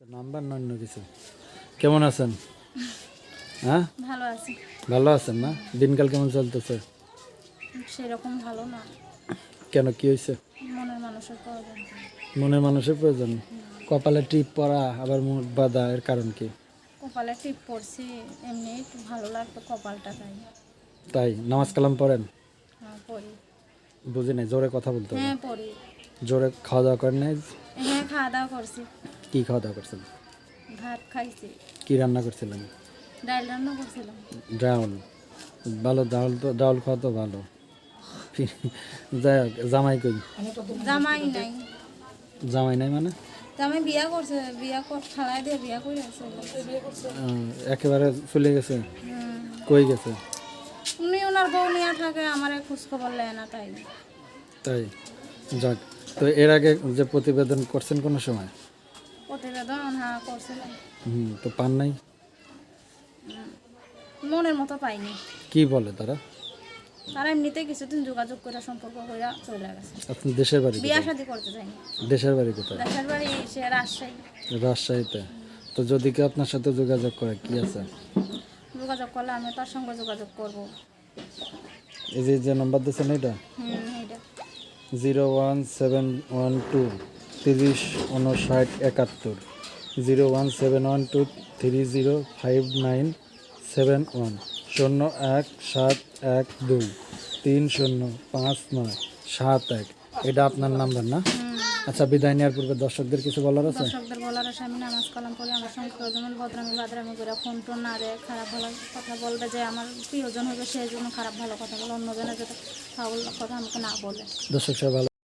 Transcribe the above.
Number অন্য কিছু। কেমন আছেন? হ্যাঁ? ভালো আছি। ভালো আছেন না? দিনকাল কেমন চলতেছে? সেরকম ভালো না। কেন কি হয়েছে? মনের মানুষের প্রয়োজন। মনের মানুষের প্রয়োজন? কপালে টিপ পরা আবার মুখ বাঁধা এর কারণ কি? কপালে টিপ পড়ছি এমনি একটু ভালো লাগতো কপালটা তাই। তাই? নামাজ কালাম পড়েন? হ্যাঁ পড়ি। বুঝি নাই জোরে কথা বলতে হ্যাঁ পড়ি। জোরে খাওয়া দাওয়া করেন নাই? হ্যাঁ খাওয়া দাওয়া করছি। কি খাওয়া দাওয়া করছেন ভাত খাইছি। কি রান্না করছিলেন? ডাল রান্না করছিলাম। ডাউল। ভালো ডাউল তো ডাউল খাওয়া তো ভালো। জামাই কই? জামাই নাই। জামাই নাই মানে? জামাই বিয়া করছে বিয়া কর খালাই দিয়ে বিয়া করে আছে একেবারে চলে গেছে? কই গেছে? উনি ওনার বউ নিয়ে থাকে আমার খোঁজ খবর নেয় না তাই। তাই। যাক তো এর আগে যে প্রতিবেদন করছেন কোনো সময়? প্রতিবেদন হ্যাঁ করছিলাম। হুম তো পান নাই? মনের মতো পাইনি। কি বলে তারা? তারা এমনিতে কিছুদিন যোগাযোগ করে সম্পর্ক করে চলে গেছে। আপনি দেশের বাড়ি বিয়া শাদি করতে চাইনি দেশের বাড়ি কোথায়? দেশের বাড়ি সে রাজশাহী। রাজশাহীতে। তো যদি কেউ আপনার সাথে যোগাযোগ করে কি আছে? যোগাযোগ করলে আমি তার সঙ্গে যোগাযোগ করব। এই যে যে নাম্বার দিয়েছেন এটা হুম এইটা। Zero one seven one two. তিরিশ উনষাট একাত্তর zero one seven one two three zero five nine seven one শূন্য এক সাত এক দুই তিন শূন্য পাঁচ নয় সাত এক। এটা আপনার নাম্বার না? আচ্ছা বিদায় নেওয়ার পূর্বে দর্শকদের কিছু বলার আছে? দর্শকদের বলার আছে আমি নামাজ কালাম পড়ে আমার সঙ্গে প্রয়োজন ভদ্রামি বাদরামি করে ফোন টোন না রে খারাপ ভালো কথা বলবে যে আমার প্রিয়জন হবে সেই জন্য খারাপ ভালো কথা বলে অন্যজনের যাতে কথা আমাকে না বলে। দর্শক সবাই ভালো